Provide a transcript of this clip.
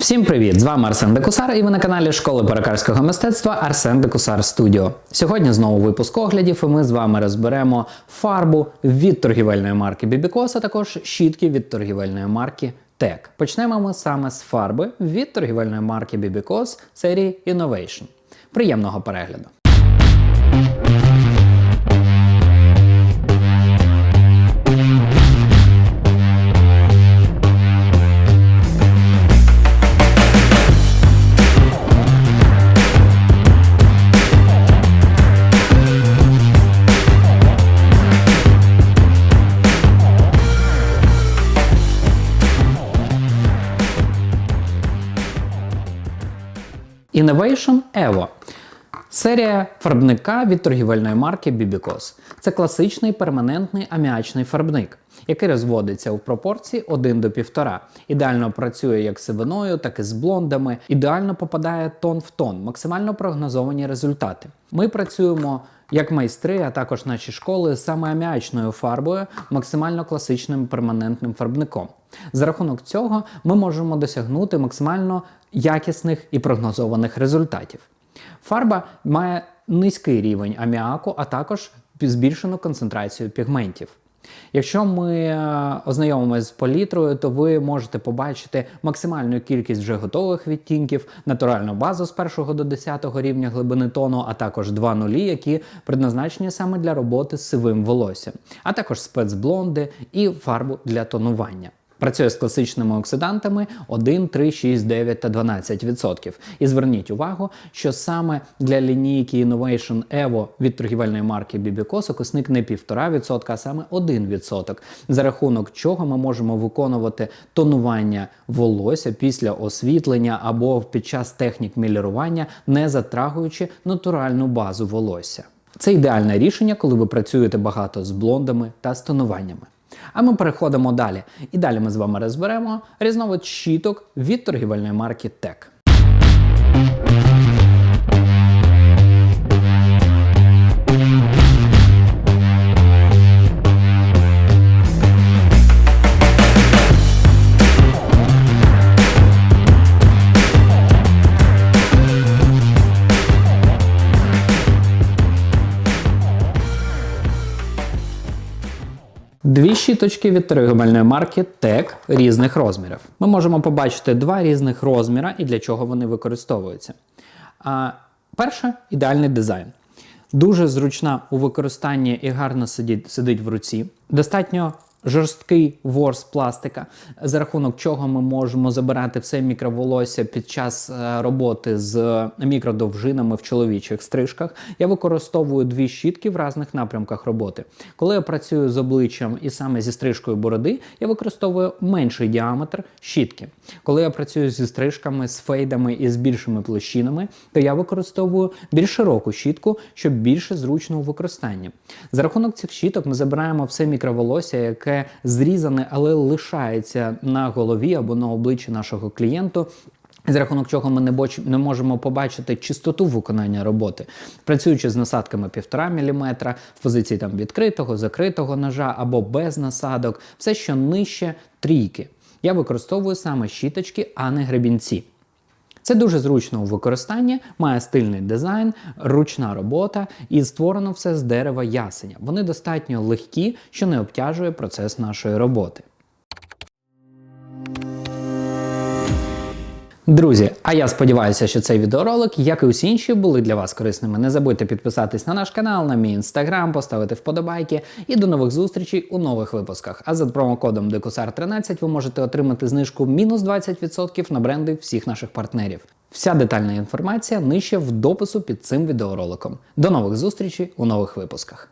Всім привіт! З вами Арсен Декусар і ви на каналі Школи перекарського мистецтва Арсен Декусар Студіо. Сьогодні знову випуск оглядів, і ми з вами розберемо фарбу від торгівельної марки Бібікос, а також щітки від торгівельної марки Тек. Почнемо ми саме з фарби від торгівельної марки Бібікос серії Innovation. Приємного перегляду! Innovation Evo. Серія фарбника від торгівельної марки Bibikos. Це класичний перманентний аміачний фарбник, який розводиться у пропорції 1 до 1,5. Ідеально працює як з сивиною, так і з блондами. Ідеально попадає тон в тон, максимально прогнозовані результати. Ми працюємо як майстри, а також наші школи саме аміачною фарбою, максимально класичним перманентним фарбником. За рахунок цього ми можемо досягнути максимально якісних і прогнозованих результатів. Фарба має низький рівень аміаку, а також збільшену концентрацію пігментів. Якщо ми е, ознайомимося з палітрою, то ви можете побачити максимальну кількість вже готових відтінків, натуральну базу з 1 до 10 рівня глибини тону, а також два нулі, які предназначені саме для роботи з сивим волоссям, а також спецблонди і фарбу для тонування. Працює з класичними оксидантами 1, 3, 6, 9 та 12%. І зверніть увагу, що саме для лінійки Innovation Evo від торгівельної марки Bibikos окисник не 1,5%, а саме 1%, за рахунок чого ми можемо виконувати тонування волосся після освітлення або під час технік мілірування, не затрагуючи натуральну базу волосся. Це ідеальне рішення, коли ви працюєте багато з блондами та з тонуваннями. А ми переходимо далі. І далі ми з вами розберемо різновид щіток від торгівельної марки Тек. Дві щіточки від торгівельної марки TEC різних розмірів. Ми можемо побачити два різних розміра і для чого вони використовуються. А, Перше ідеальний дизайн. Дуже зручна у використанні і гарно сидить, сидить в руці. Достатньо жорсткий ворс пластика, за рахунок чого ми можемо забирати все мікроволосся під час е, роботи з мікродовжинами в чоловічих стрижках. Я використовую дві щітки в різних напрямках роботи. Коли я працюю з обличчям і саме зі стрижкою бороди, я використовую менший діаметр щітки. Коли я працюю зі стрижками, з фейдами і з більшими площинами, то я використовую більш широку щітку, щоб більше зручно у використанні. За рахунок цих щіток ми забираємо все мікроволосся, яке зрізане, але лишається на голові або на обличчі нашого клієнту. За рахунок чого ми не, боч... не можемо побачити чистоту виконання роботи, працюючи з насадками 1,5 мм в позиції там відкритого, закритого ножа або без насадок, все, що нижче трійки. Я використовую саме щіточки, а не гребінці. Це дуже зручно у використанні, має стильний дизайн, ручна робота і створено все з дерева ясеня. Вони достатньо легкі, що не обтяжує процес нашої роботи. Друзі, а я сподіваюся, що цей відеоролик, як і усі інші, були для вас корисними. Не забудьте підписатись на наш канал, на мій інстаграм, поставити вподобайки і до нових зустрічей у нових випусках. А за промокодом DECUSAR13 ви можете отримати знижку мінус 20% на бренди всіх наших партнерів. Вся детальна інформація нижче в допису під цим відеороликом. До нових зустрічей у нових випусках.